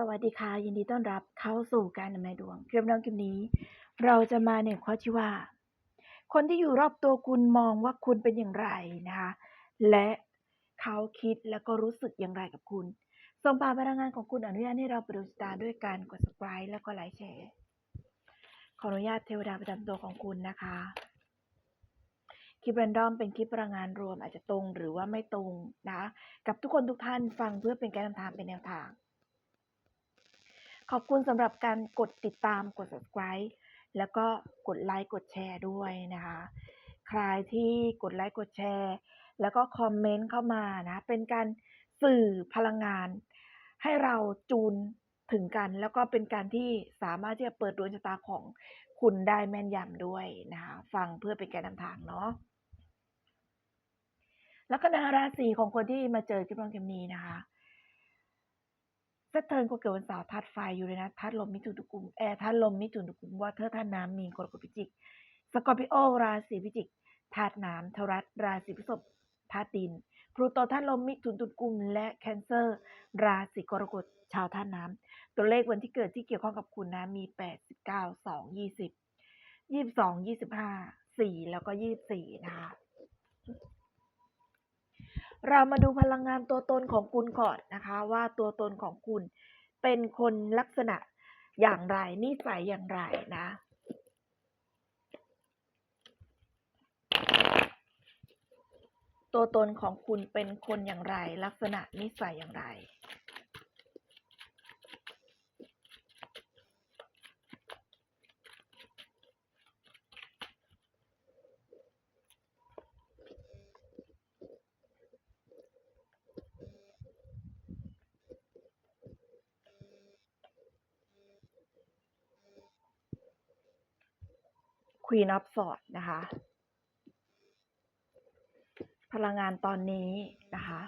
สวัสดีค่ะ ยินดีต้อนรับเข้าสู่การนำนายดวงคลิปน้องคลิปนี้ เราจะมาในข้อที่ว่า คนที่อยู่รอบตัวคุณมองว่าคุณเป็นอย่างไรนะคะ และเขาคิดแล้วก็รู้สึกอย่างไรกับคุณ ส่งผ่าพลังงานของคุณอนุญาตให้เราไปดูสตาร์ด้วยการกด subscribe แล้วก็ไลค์แชร์ ขออนุญาตเทวดาประจำตัวของคุณนะคะ คลิปแรนดอมเป็นคลิปพลังงานรวมอาจจะตรงหรือว่าไม่ตรงนะ กับทุกคนทุกท่านฟังเพื่อเป็นการนำทางเป็นแนวทาง ขอบคุณสำหรับการกดติดตามกด subscribe แล้วก็กดไลค์กดแชร์ด้วยนะคะ ใครที่กดไลค์กดแชร์ แล้วก็คอมเมนต์เข้ามานะ เป็นการสื่อพลังงาน ให้เราจูนถึงกัน แล้วก็เป็นการที่สามารถที่จะเปิดดวงชะตาของคุณได้แม่นยำด้วยนะคะฟังเพื่อเป็นการนำทางเนาะแล้วก็นาราศีของคนที่มาเจอคลิปน้องเกมนี้นะคะ เซตเทิร์นคนเกิดวันเสาร์ธาตุไฟอยู่เลยนะธาตุลมมิถุนตุกุมแอร์ธาตุลมมิถุนตุกุมวอเทอร์ธาตุน้ำมีนกรกฎพิจิกสกอร์ปิโอราศีพิจิกธาตุน้ำทรัสราศีพฤษภธาตุดินพลูโตธาตุลมมิถุนตุกุมและแคนเซอร์ ราศีกรกฎชาวธาตุน้ำตัวเลขวันที่เกิดที่เกี่ยวข้องกับคุณนะมีแปดสิบเก้าสองยี่สิบยี่สิบสองยี่สิบห้าสี่แล้วก็ยี่สิบสี่นะคะ เรามาดูพลังงานตัวตนของคุณก่อนนะคะ ว่าตัวตนของคุณเป็นคนลักษณะอย่างไรนิสัยอย่างไรนะตัวตนของคุณเป็นคนอย่างไร ลักษณะนิสัยอย่างไร Queen of Swords นะคะ พลังงานตอนนี้นะคะ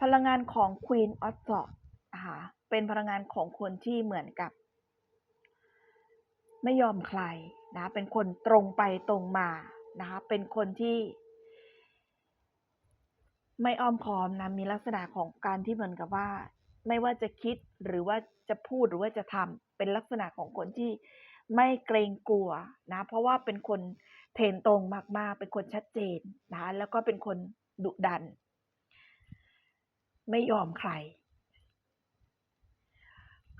พลังงานของ Queen of Swords นะคะเป็นพลังงานของคนที่เหมือนกับ ไม่ยอมใครนะ เป็นคนตรงไปตรงมานะคะ เป็นคนที่ ไม่อ้อมค้อมนะ มีลักษณะของการที่เหมือนกับว่า ไม่ว่าจะคิดหรือว่าจะพูดหรือว่าจะทำเป็นลักษณะของคนที่ ไม่เกรงกลัวนะ เพราะว่าเป็นคนเทนตรงมากๆ เป็นคนชัดเจนนะแล้วก็เป็นคนดุดัน ไม่ยอมใคร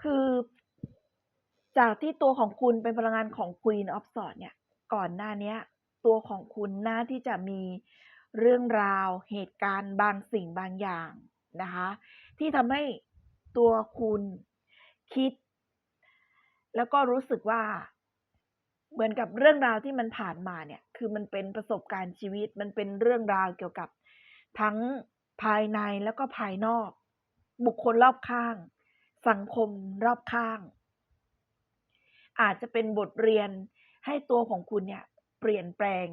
คือจากที่ตัวของคุณเป็นพลังงานของ Queen of Sword เนี่ย ก่อนหน้านี้ตัวของคุณน่าที่จะมีเรื่องราวเหตุการณ์บางสิ่งบางอย่างนะคะ ที่ทำให้ตัวคุณคิด แล้วก็รู้สึกว่า เหมือนกับเรื่องราวที่มันผ่านมาเนี่ย คือมันเป็นประสบการณ์ชีวิต มันเป็นเรื่องราวเกี่ยวกับทั้งภายในแล้วก็ภายนอก บุคคลรอบข้าง สังคมรอบข้าง อาจจะเป็นบทเรียนให้ตัวของคุณเนี่ย เปลี่ยนแปลง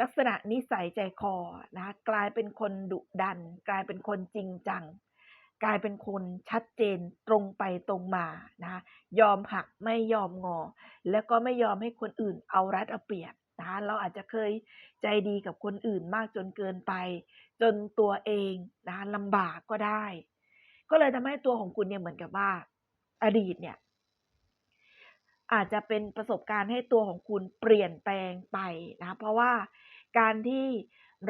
ลักษณะนิสัยใจคอนะกลายเป็นคนดุดัน กลายเป็นคนจริงจัง กลายเป็นคนชัดเจนตรงไปตรงมานะคะยอมหักไม่ยอมงอ แล้วก็ไม่ยอมให้คนอื่นเอารัดเอาเปรียบนะคะเราอาจจะเคยใจดีกับคนอื่นมากจนเกินไป จนตัวเองนะคะลำบากก็ได้ ก็เลยทำให้ตัวของคุณเนี่ยเหมือนกับว่า อดีตเนี่ยอาจจะเป็นประสบการณ์ให้ตัวของคุณเปลี่ยนแปลงไปนะเพราะว่าการที่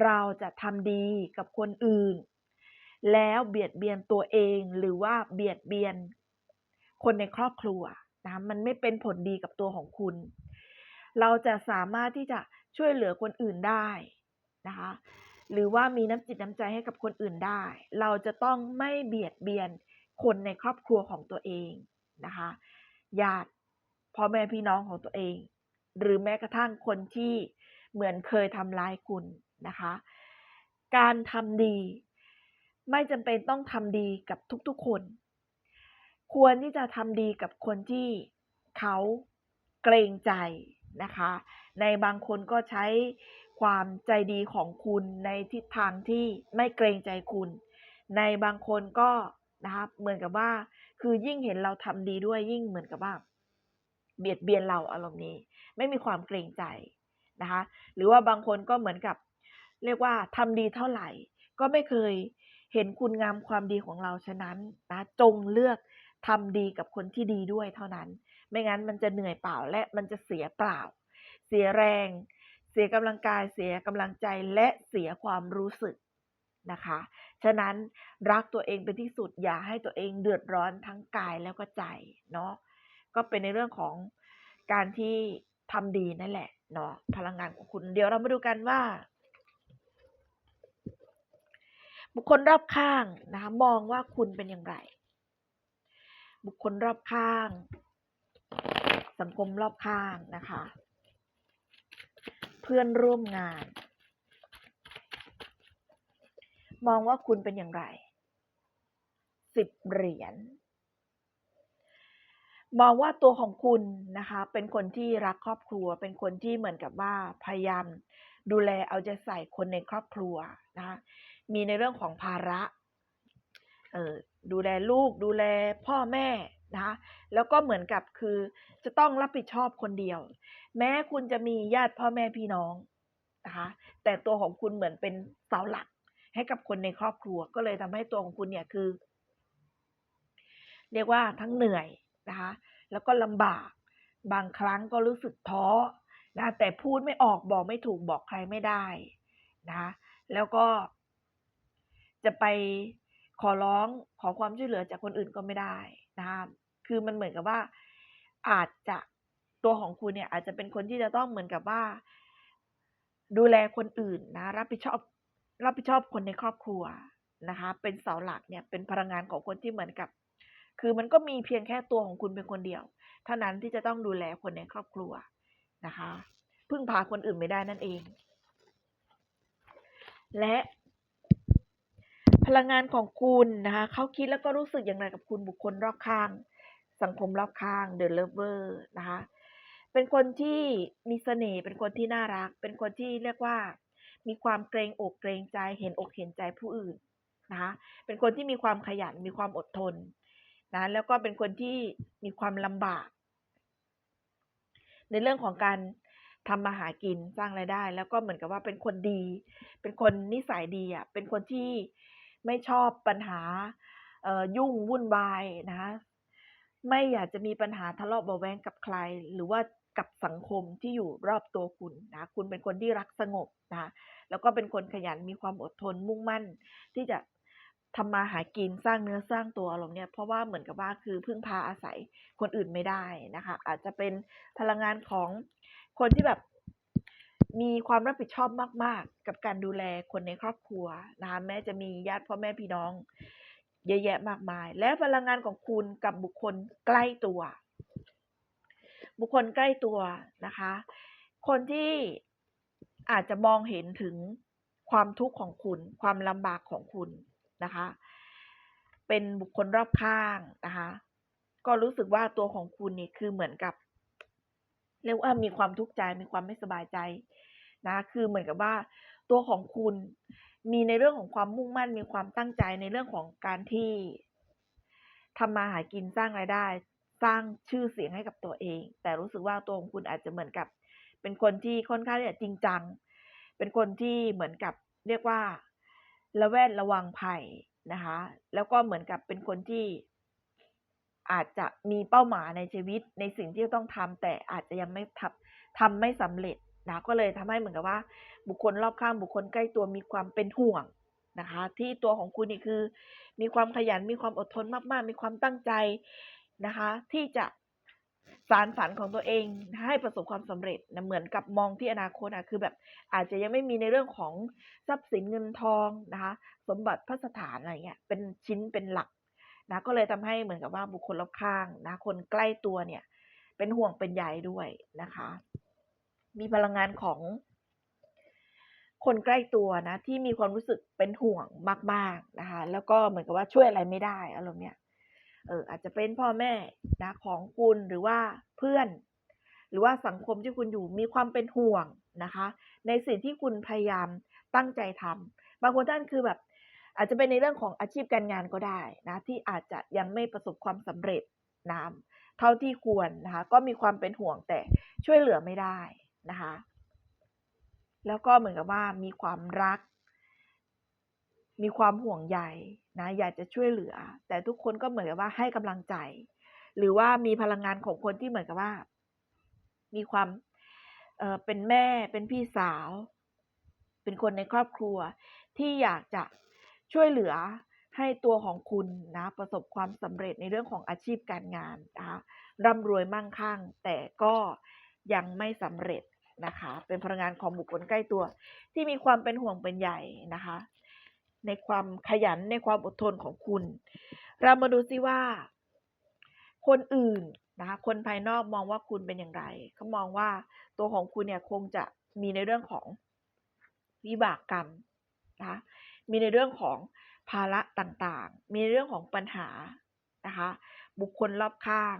เราจะทำดีกับคนอื่น แล้วเบียดเบียนตัวเองหรือว่าเบียดเบียนคนในครอบครัวนะมันไม่เป็นผลดีกับตัวของคุณ เราจะสามารถที่จะช่วยเหลือคนอื่นได้นะคะหรือว่ามีน้ำจิตน้ำใจให้กับคนอื่นได้ เราจะต้องไม่เบียดเบียนคนในครอบครัวของตัวเองนะคะญาติพ่อแม่พี่น้องของตัวเอง หรือแม้กระทั่งคนที่เหมือนเคยทำร้ายคุณนะคะ การทำดี ไม่จำเป็นต้องทำดีกับทุกๆคน ควรที่จะทำดีกับคนที่เขาเกรงใจนะคะ ในบางคนก็ใช้ความใจดีของคุณในทิศทางที่ไม่เกรงใจคุณ ในบางคนก็นะคะเหมือนกับว่า คือยิ่งเห็นเราทำดีด้วยยิ่งเหมือนกับว่า เบียดเบียนเราอารมณ์นี้ ไม่มีความเกรงใจนะคะ หรือว่าบางคนก็เหมือนกับ เรียกว่าทำดีเท่าไหร่ ก็ไม่เคย เห็นคุณงามความดีของเราฉะนั้นนะจงเลือกทำดีกับคนที่ดีด้วยเท่านั้น ไม่งั้นมันจะเหนื่อยเปล่าและมันจะเสียเปล่า เสียแรง เสียกำลังกายเสียกำลังใจและเสียความรู้สึกนะคะ ฉะนั้นรักตัวเองเป็นที่สุดอย่าให้ตัวเองเดือดร้อนทั้งกายแล้วก็ใจเนาะก็เป็นในเรื่องของการที่ทำดีนั่นแหละเนาะพลังงานของคุณ เดี๋ยวเรามาดูกันว่า บุคคลรอบข้างนะคะมองว่าคุณเป็นอย่างไร บุคคลรอบข้าง สังคมรอบข้างนะคะ เพื่อนร่วมงาน มองว่าคุณเป็นอย่างไรสิบเหรียญมองว่าตัวของคุณนะคะ เป็นคนที่รักครอบครัว เป็นคนที่เหมือนกับว่าพยายามดูแลเอาใจใส่คนในครอบครัวนะคะ มีในเรื่องของภาระเออดูแลลูกดูแลพ่อแม่นะคะแล้วก็เหมือนกับคือจะต้องรับผิดชอบคนเดียว แม้คุณจะมีญาติพ่อแม่พี่น้องนะคะแต่ตัวของคุณเหมือนเป็นเสาหลัก ให้กับคนในครอบครัว ก็เลยทำให้ตัวของคุณเนี่ยคือ เรียกว่าทั้งเหนื่อยนะคะแล้วก็ลำบาก บางครั้งก็รู้สึกท้อนะแต่พูดไม่ออกบอกไม่ถูกบอกใครไม่ได้นะแล้วก็ จะไปขอร้องขอความช่วยเหลือจากคนอื่นก็ไม่ได้นะคะคือมันเหมือนกับว่าอาจจะตัวของคุณเนี่ย อาจจะเป็นคนที่จะต้องเหมือนกับว่า ดูแลคนอื่นนะรับผิดชอบ รับผิดชอบคนในครอบครัวนะคะ เป็นเสาหลักเนี่ยเป็นพลังงานของคนที่เหมือนกับ คือมันก็มีเพียงแค่ตัวของคุณเป็นคนเดียว เท่านั้นที่จะต้องดูแลคนในครอบครัวนะคะพึ่งพาคนอื่นไม่ได้นั่นเอง และ พลังงานของคุณนะคะเขาคิดแล้วก็รู้สึกอย่างไรกับคุณบุคคลรอบข้าง สังคมรอบข้าง The Lover นะคะเป็นคนที่มีเสน่ห์เป็นคนที่น่ารัก เป็นคนที่เรียกว่า มีความเกรงอกเกรงใจเห็นอกเห็นใจผู้อื่นนะคะเป็นคนที่มีความขยันมีความอดทนนะแล้วก็เป็นคนที่มีความลำบาก ในเรื่องของการทำมาหากินสร้างรายได้ แล้วก็เหมือนกับว่าเป็นคนดี เป็นคนนิสัยดีอะเป็นคนที่ ไม่ชอบปัญหาเออยุ่งวุ่นวายนะคะไม่อยากจะมีปัญหาทะเลาะเบาะแว้งกับใคร หรือว่ากับสังคมที่อยู่รอบตัวคุณนะคุณเป็นคนที่รักสงบนะแล้วก็เป็นคนขยันมีความอดทนมุ่งมั่น ที่จะทำมาหากินสร้างเนื้อสร้างตัวอารมณ์เนี่ยเพราะว่าเหมือนกับว่าคือพึ่งพาอาศัยคนอื่นไม่ได้นะคะ อาจจะเป็นพลังงานของคนที่แบบ มีความรับผิดชอบมาก ๆ กับการดูแลคนในครอบครัวนะคะแม้จะมีญาติพ่อแม่พี่น้อง เยอะแยะมากมาย และพลังงานของคุณกับบุคคลใกล้ตัว บุคคลใกล้ตัวนะคะ คนที่อาจจะมองเห็นถึงความทุกข์ของคุณ ความลำบากของคุณนะคะ เป็นบุคคลรอบข้างนะคะ ก็รู้สึกว่าตัวของคุณนี่คือเหมือนกับเรียกว่ามีความทุกข์ใจมีความไม่สบายใจ นะคือเหมือนกับว่าตัวของคุณมีในเรื่องของความมุ่งมั่น มีความตั้งใจในเรื่องของการที่ทำมาหากินสร้างรายได้ สร้างชื่อเสียงให้กับตัวเอง แต่รู้สึกว่าตัวของคุณอาจจะเหมือนกับ เป็นคนที่ค่อนข้างที่จะจริงจัง เป็นคนที่เหมือนกับเรียกว่าระแวดระวังภัยนะคะ แล้วก็เหมือนกับเป็นคนที่อาจจะมีเป้าหมายในชีวิตในสิ่งที่ต้องทำแต่อาจจะยังไม่ทำทำไม่สำเร็จ นะก็เลยทำให้เหมือนกับว่า บุคคลรอบข้างบุคคลใกล้ตัวมีความเป็นห่วงนะคะ ที่ตัวของคุณนี่คือ มีความขยันมีความอดทนมากๆ มีความตั้งใจนะคะ ที่จะสารฝันของตัวเองให้ประสบความสำเร็จนะเหมือนกับมองที่อนาคตอะคือแบบอาจจะยังไม่มีในเรื่องของทรัพย์สินเงินทองนะคะ สมบัติพระสถานอะไรเงี้ยเป็นชิ้นเป็นหลักนะก็เลยทำให้เหมือนกับว่าบุคคลรอบข้างนะคนใกล้ตัวเนี่ย เป็นห่วงเป็นใยด้วยนะคะ มีพลังงานของ คนใกล้ตัวนะ ที่มีความรู้สึกเป็นห่วงมาก ๆนะคะ แล้วก็เหมือนกับว่าช่วยอะไรไม่ได้อารมณ์เนี้ยเอออาจจะเป็นพ่อแม่นะของคุณหรือว่าเพื่อน หรือว่าสังคมที่คุณอยู่มีความเป็นห่วงนะคะ ในสิ่งที่คุณพยายามตั้งใจทำบางคนท่านคือแบบอาจจะเป็นในเรื่องของอาชีพการงานก็ได้นะที่อาจจะยังไม่ประสบความสำเร็จนะเท่าที่ควรนะคะก็มีความเป็นห่วงแต่ช่วยเหลือไม่ได้ นะคะ แล้วก็เหมือนกับว่ามีความรัก มีความห่วงใยนะอยากจะช่วยเหลือ แต่ทุกคนก็เหมือนกับว่าให้กำลังใจ หรือว่ามีพลังงานของคนที่เหมือนกับว่า มีความเอ่อเป็นแม่เป็นพี่สาว เป็นคนในครอบครัว ที่อยากจะช่วยเหลือให้ตัวของคุณนะประสบความสำเร็จในเรื่องของอาชีพการงานนะคะร่ำรวยมั่งคั่ง แต่ก็ยังไม่สำเร็จ นะคะ เป็นพลังงานของบุคคลใกล้ตัว ที่มีความเป็นห่วงเป็นใยนะคะ ในความขยันในความอดทนของคุณ เรามาดูซิว่า คนอื่นนะคะคนภายนอกมองว่าคุณเป็นอย่างไรเขามองว่าตัวของคุณเนี่ยคงจะมีในเรื่องของวิบากกรรมนะคะมีในเรื่องของภาระต่างๆ มีในเรื่องของปัญหานะคะ บุคคลรอบข้าง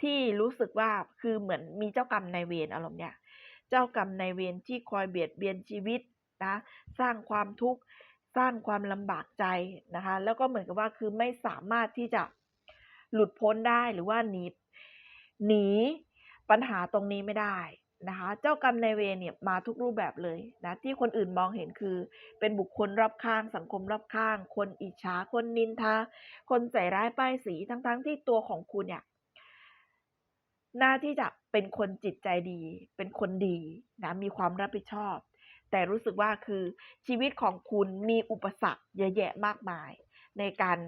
ที่รู้สึกว่าคือเหมือนมีเจ้ากรรมนายเวรอารมณ์เนี่ย เจ้ากรรมนายเวรที่คอยเบียดเบียนชีวิตนะสร้างความทุกข์สร้างความลำบากใจนะคะ แล้วก็เหมือนกับว่าคือไม่สามารถที่จะหลุดพ้นได้หรือว่าหนีหนีปัญหาตรงนี้ไม่ได้นะคะ เจ้ากรรมนายเวรเนี่ยมาทุกรูปแบบเลยนะที่คนอื่นมองเห็นคือ เป็นบุคคลรอบข้าง สังคมรอบข้าง คนอิจฉาคนนินทา คนใส่ร้ายป้ายสีทั้งๆที่ตัวของคุณเนี่ยหน้าที่จะ เป็นคนจิตใจดี เป็นคนดีนะมีความรับผิดชอบ แต่รู้สึกว่าคือชีวิตของคุณมีอุปสรรคเยอะแยะมากมาย ในการ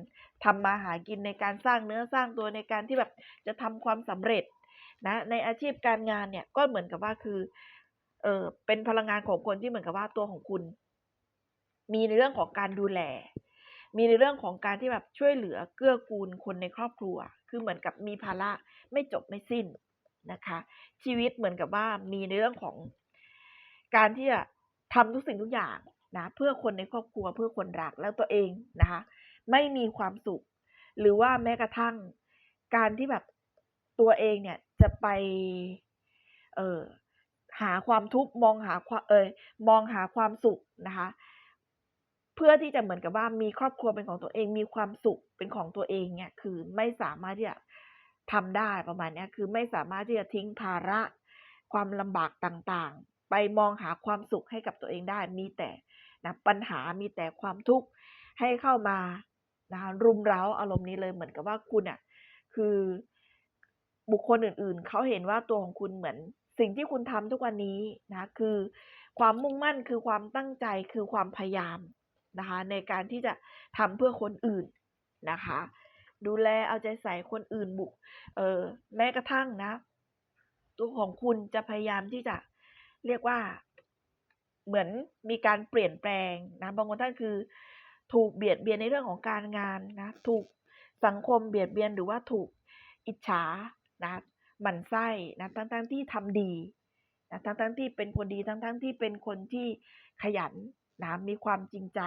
ทำมาหากินในการสร้างเนื้อสร้างตัวในการที่แบบจะทำความสำเร็จนะในอาชีพการงานเนี่ยก็เหมือนกับว่าคือเออเป็นพลังงานของคนที่เหมือนกับว่าตัวของคุณ มีในเรื่องของการดูแล มีในเรื่องของการที่แบบช่วยเหลือเกื้อกูลคนในครอบครัว คือเหมือนกับมีภาระไม่จบไม่สิ้น นะคะ ชีวิตเหมือนกับว่ามีในเรื่องของการที่จะทำทุกสิ่งทุกอย่างนะเพื่อคนในครอบครัวเพื่อคนรักแล้วตัวเองนะคะ ไม่มีความสุข หรือว่าแม้กระทั่งการที่แบบตัวเองเนี่ยจะไป เออหาความทุกข์มองหาความเอยมองหาความสุขนะคะ เพื่อที่จะเหมือนกับว่ามีครอบครัวเป็นของตัวเองมีความสุขเป็นของตัวเองเนี่ยคือไม่สามารถที่จะ ทำได้ประมาณนี้คือไม่สามารถที่จะทิ้งภาระความลำบากต่างๆ ไปมองหาความสุขให้กับตัวเองได้มีแต่นะปัญหามีแต่ความทุกข์ให้เข้ามานะรุมเร้าอารมณ์นี้เลยเหมือนกับว่าคุณอะคือบุคคลอื่นๆ เขาเห็นว่าตัวของคุณเหมือน สิ่งที่คุณทำทุกวันนี้นะคือความมุ่งมั่นคือความตั้งใจคือความพยายามนะคะในการที่จะทำเพื่อคนอื่นนะคะ ดูแลเอาใจใส่คนอื่นบุก เออแม้กระทั่งนะ ตัวของคุณจะพยายามที่จะเรียกว่า เหมือนมีการเปลี่ยนแปลงนะบางคนท่านคือ ถูกเบียดเบียนในเรื่องของการงานนะ ถูกสังคมเบียดเบียนหรือว่าถูกอิจฉานะหมั่นไส้นะทั้งทั้งที่ทำดีนะทั้งทั้งที่เป็นคนดีทั้งทั้งที่เป็นคนที่ขยันนะมีความจริงใจ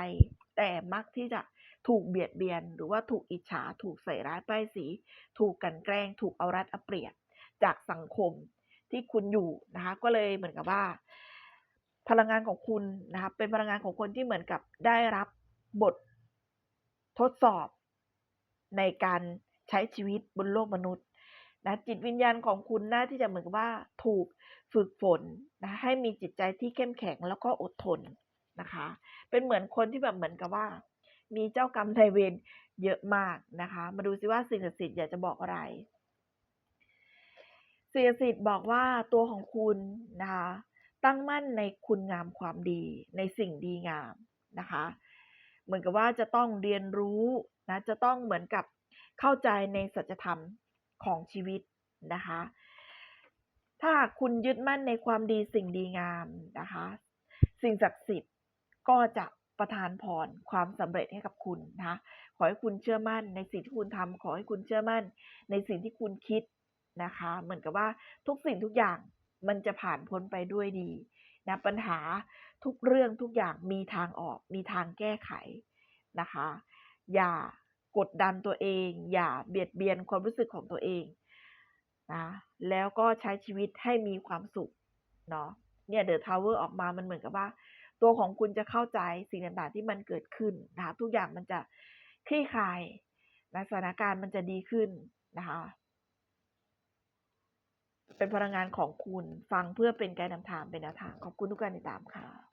แต่มักที่จะ ถูกเบียดเบียน หรือว่าถูกอิจฉา ถูกใส่ร้ายป้ายสี ถูกกันแกล้ง ถูกเอารัดเอาเปรียบจากสังคมที่คุณอยู่นะคะ ก็เลยเหมือนกับว่า พลังงานของคุณนะคะเป็นพลังงานของคนที่เหมือนกับได้รับบททดสอบในการใช้ชีวิตบนโลกมนุษย์นะจิตวิญญาณของคุณน่าที่จะเหมือนกับว่าถูกฝึกฝนนะให้มีจิตใจที่เข้มแข็งแล้วก็อดทนนะคะ เป็นเหมือนคนที่แบบเหมือนกับว่า มีเจ้ากรรมนายเวรเยอะมากนะคะ มาดูซิว่าสิ่งศักดิ์สิทธิ์อยากจะบอกอะไร สิ่งศักดิ์สิทธิ์บอกว่าตัวของคุณนะคะ ตั้งมั่นในคุณงามความดีในสิ่งดีงามนะคะ เหมือนกับว่าจะต้องเรียนรู้นะ จะต้องเหมือนกับเข้าใจในสัจธรรมของชีวิตนะคะ ถ้าคุณยึดมั่นในความดีสิ่งดีงามนะคะ สิ่งศักดิ์สิทธิ์ก็จะ ประทานพรความสำเร็จให้กับคุณนะคะขอให้คุณเชื่อมั่นในสิ่งที่คุณทำขอให้คุณเชื่อมั่น ในสิ่งที่คุณคิดนะคะ เหมือนกับว่าทุกสิ่งทุกอย่างมันจะผ่านพ้นไปด้วยดีนะปัญหาทุกเรื่องทุกอย่างมีทางออก มีทางแก้ไขนะคะ อย่ากดดันตัวเอง อย่าเบียดเบียนความรู้สึกของตัวเองนะแล้วก็ใช้ชีวิตให้มีความสุขเนาะเนี่ยเดอะทาวเวอร์ออกมามันเหมือนกับว่า ตัวของคุณจะเข้าใจสิ่งต่างๆที่มันเกิดขึ้นนะคะทุกอย่างมันจะคลี่คลายนะสถานการณ์มันจะดีขึ้นนะคะ เป็นพลังงานของคุณฟังเพื่อเป็นการนำทางเป็นแนวทางขอบคุณทุกการติดตามค่ะ